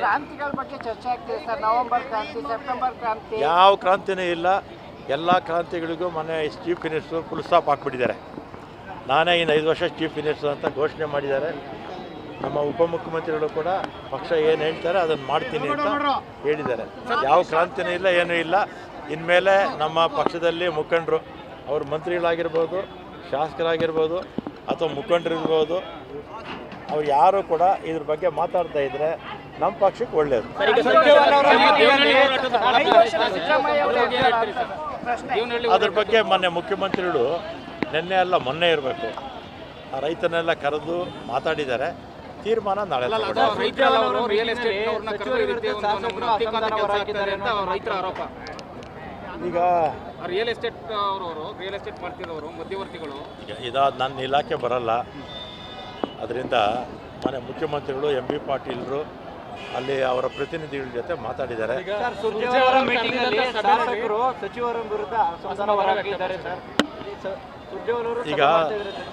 ಕ್ರಾಂತಿಗಳ ಬಗ್ಗೆ ಚರ್ಚೆ ಆಗ್ತಿದೆ ಸರ್. ನವೆಂಬರ್ ಕ್ರಾಂತಿ ಸೆಪ್ಟೆಂಬರ್ ಕ್ರಾಂತಿ. ಯಾವ ಕ್ರಾಂತಿನೂ ಇಲ್ಲ. ಎಲ್ಲ ಕ್ರಾಂತಿಗಳಿಗೂ ಮೊನ್ನೆ ಚೀಫ್ ಮಿನಿಸ್ಟ್ರು ಫುಲ್ ಸ್ಟಾಪ್ ಹಾಕ್ಬಿಟ್ಟಿದ್ದಾರೆ. ನಾನೇ ಇನ್ನು ಐದು ವರ್ಷ ಚೀಫ್ ಮಿನಿಸ್ಟರ್ ಅಂತ ಘೋಷಣೆ ಮಾಡಿದ್ದಾರೆ. ನಮ್ಮ ಉಪಮುಖ್ಯಮಂತ್ರಿಗಳು ಕೂಡ ಪಕ್ಷ ಏನು ಹೇಳ್ತಾರೆ ಅದನ್ನು ಮಾಡ್ತೀನಿ ಅಂತ ಹೇಳಿದ್ದಾರೆ. ಯಾವ ಕ್ರಾಂತಿನೂ ಇಲ್ಲ ಏನೂ ಇಲ್ಲ. ಇನ್ಮೇಲೆ ನಮ್ಮ ಪಕ್ಷದಲ್ಲಿ ಮುಖಂಡರು ಅವರು ಮಂತ್ರಿಗಳಾಗಿರ್ಬೋದು ಶಾಸಕರಾಗಿರ್ಬೋದು ಅಥವಾ ಮುಖಂಡರಿರ್ಬೋದು ಅವ್ರು ಯಾರು ಕೂಡ ಇದ್ರ ಬಗ್ಗೆ ಮಾತಾಡ್ತಾ ಇದ್ರೆ ನಮ್ಮ ಪಕ್ಷಕ್ಕೆ ಒಳ್ಳೇದು. ಅದ್ರ ಬಗ್ಗೆ ಮೊನ್ನೆ ಮುಖ್ಯಮಂತ್ರಿಗಳು ನಿನ್ನೆ ಅಲ್ಲ ಮೊನ್ನೆ ಇರಬೇಕು. ಆ ರೈತನೆಲ್ಲ ಕರೆದು ಮಾತಾಡಿದ್ದಾರೆ. ತೀರ್ಮಾನ ನಾಳೆ ತಗೊಳ್ತಾರೆ. ಅವರು ರಿಯಲ್ ಎಸ್ಟೇಟ್ ಅವ್ರನ್ನ ಕರೆದು ಒಂದು ನಮ್ಮನ್ನ ಹತ್ತಿಕ್ಕುವಂತ ಕೆಲಸ ಅಂತ ರೈತರ ಆರೋಪ. ಈಗ ರಿಯಲ್ ಎಸ್ಟೇಟ್ ರಿಯಲ್ ಎಸ್ಟೇಟ್ ಮಾಡ್ತಿರೋರು ಮಧ್ಯವರ್ತಿಗಳು. ಈಗ ಇದಾದ ನನ್ನ ಇಲಾಖೆ ಬರಲ್ಲ. ಅದರಿಂದ ಮನೆ ಮುಖ್ಯಮಂತ್ರಿಗಳು ಎಂ ಬಿ ಪಾಟೀಲರು ಅಲ್ಲಿ ಅವರ ಪ್ರತಿನಿಧಿಗಳ ಜೊತೆ ಮಾತಾಡಿದ್ದಾರೆ. ಈಗ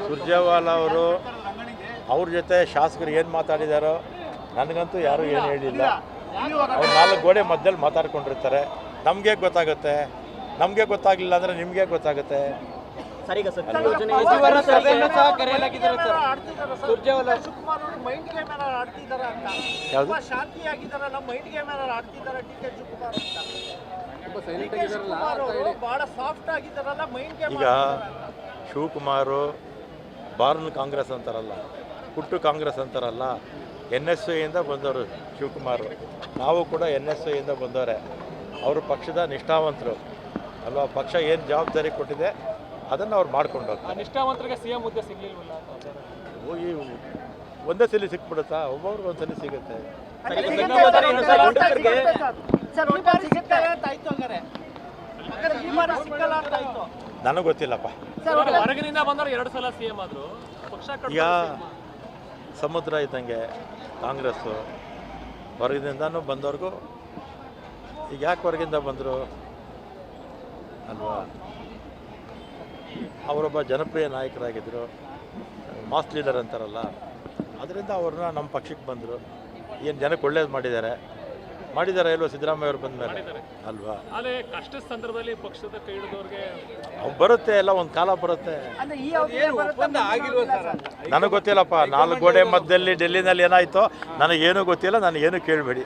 ಸುರ್ಜೇವಾಲ ಅವರು ಅವ್ರ ಜೊತೆ ಶಾಸಕರು ಏನು ಮಾತಾಡಿದಾರೋ ನನಗಂತೂ ಯಾರೂ ಏನು ಹೇಳಿಲ್ಲ. ಅವ್ರು ನಾಲ್ಕು ಗೋಡೆ ಮಧ್ಯದಲ್ಲಿ ಮಾತಾಡ್ಕೊಂಡಿರ್ತಾರೆ. ನಮಗೆ ಗೊತ್ತಾಗುತ್ತೆ. ನಮಗೆ ಗೊತ್ತಾಗಲಿಲ್ಲ ಅಂದರೆ ನಿಮಗೆ ಗೊತ್ತಾಗುತ್ತೆ. ಸಚಿವರ ಸಭೆಯನ್ನು ಸಹ ಕರೆಯಲಾಗಿದ್ದಾರೆ ಸರ್. ಸುರ್ಜೇವಾಲ ಶಿವಕುಮಾರ್ ಅವರು ಮೈಂಡ್ ಗೇಮ್ ಏನಾರು ಆಡ್ತಿದ್ದಾರೆ ಅಂತ. ಯಾವುದು? ತುಂಬಾ ಶಾಂತಿಯಾಗಿದ್ದಾರಲ್ಲ ಮೈಂಡ್ ಗೇಮ್ ಏನಾರು ಆಡ್ತಿದ್ದಾರೆ ಡಿ ಕೆ ಶಿವಕುಮಾರ್ ಅಂತ. ಡಿ ಕೆ ಶಿವಕುಮಾರ್ ಅವರು ಬಹಳ ಸಾಫ್ಟ್ ಆಗಿದ್ದಾರಲ್ಲ ಮೈಂಡ್ ಗೇಮ್ ಈಗ ಶಿವಕುಮಾರು ಬಾರ್ನ್ ಕಾಂಗ್ರೆಸ್ ಅಂತಾರಲ್ಲ ಹುಟ್ಟು ಕಾಂಗ್ರೆಸ್ ಅಂತಾರಲ್ಲ ಎನ್ ಎಸ್ ಇಂದ ಬಂದವರು ಶಿವಕುಮಾರ್. ನಾವು ಕೂಡ ಎನ್ ಎಸ್ ಇಂದ ಬಂದವರೇ. ಅವರು ಪಕ್ಷದ ನಿಷ್ಠಾವಂತರು. ಅಲ್ವಾ? ಪಕ್ಷ ಏನು ಜವಾಬ್ದಾರಿ ಕೊಟ್ಟಿದೆ? ಅದನ್ನು ಅವ್ರು ಮಾಡ್ಕೊಂಡು ಹೋಗ್ತಾರೆ. ನಿಷ್ಠಾವಂತರಿಗೆ ಸಿಎಂ ಹುದ್ದೆ ಸಿಗ್ಲಿಲ್ಲ ಹೋಗಿ ಈ ಒಂದೇ ಸಲ ಸಿಕ್ಬಿಡುತ್ತಾ? ಒಬ್ಬೊಬ್ರಿಗೆ ಸಿಗುತ್ತೆ. ಸಿಕ್ಕಲ್ಲ ಅಂತ ಆಯ್ತು. ನನಗೆ ಗೊತ್ತಿಲ್ಲಪ್ಪ. ಸರ್ ಹೊರಗಿನಿಂದ ಬಂದವರು ಎರಡು ಸಲ ಸಿಎಂ ಆದ್ರು. ಈಗ ಸಮುದ್ರ ಇದ್ದಂಗೆ ಕಾಂಗ್ರೆಸ್ಸು ಹೊರಗಿನಿಂದನೂ ಬಂದವ್ರಿಗೂ ಈಗ ಯಾಕೆ ಹೊರಗಿಂದ ಬಂದರು? ಅಲ್ವಾ? ಅವರೊಬ್ಬ ಜನಪ್ರಿಯ ನಾಯಕರಾಗಿದ್ದರು ಮಾಸ್ ಲೀಡರ್ ಅಂತಾರಲ್ಲ ಅದರಿಂದ ಅವ್ರನ್ನ ನಮ್ಮ ಪಕ್ಷಕ್ಕೆ ಬಂದರು. ಏನು ಜನಕ್ಕೆ ಒಳ್ಳೇದು ಮಾಡಿದ್ದಾರೆ? ಮಾಡಿದ್ದಾರೆ ಇಲ್ವ ಸಿದ್ದರಾಮಯ್ಯ ಅವರು ಬಂದ ಮೇಲೆ ಅಲ್ವಾ? ಕಷ್ಟ ಕಷ್ಟದ ಸಂದರ್ಭದಲ್ಲಿ ಪಕ್ಷದ ಕೈ ಹಿಡಿದವ್ರಿಗೆ ಬರುತ್ತೆ ಎಲ್ಲ ಒಂದು ಕಾಲ ಬರುತ್ತೆ. ಅಂದ್ರೆ ಈ ಅವಧಿಯಲ್ಲಿ ಬರುತ್ತೆ ಆಗಿಲ್ವ ಸರ್? ನನಗೆ ಗೊತ್ತಿಲ್ಲಪ್ಪ ನಾಲ್ಕು ಗೋಡೆ ಮಧ್ಯದಲ್ಲಿ ಡೆಲ್ಲಿನಲ್ಲಿ ಏನಾಯ್ತೋ ನನಗೇನು ಗೊತ್ತಿಲ್ಲ ನನಗೇನು ಕೇಳಬೇಡಿ.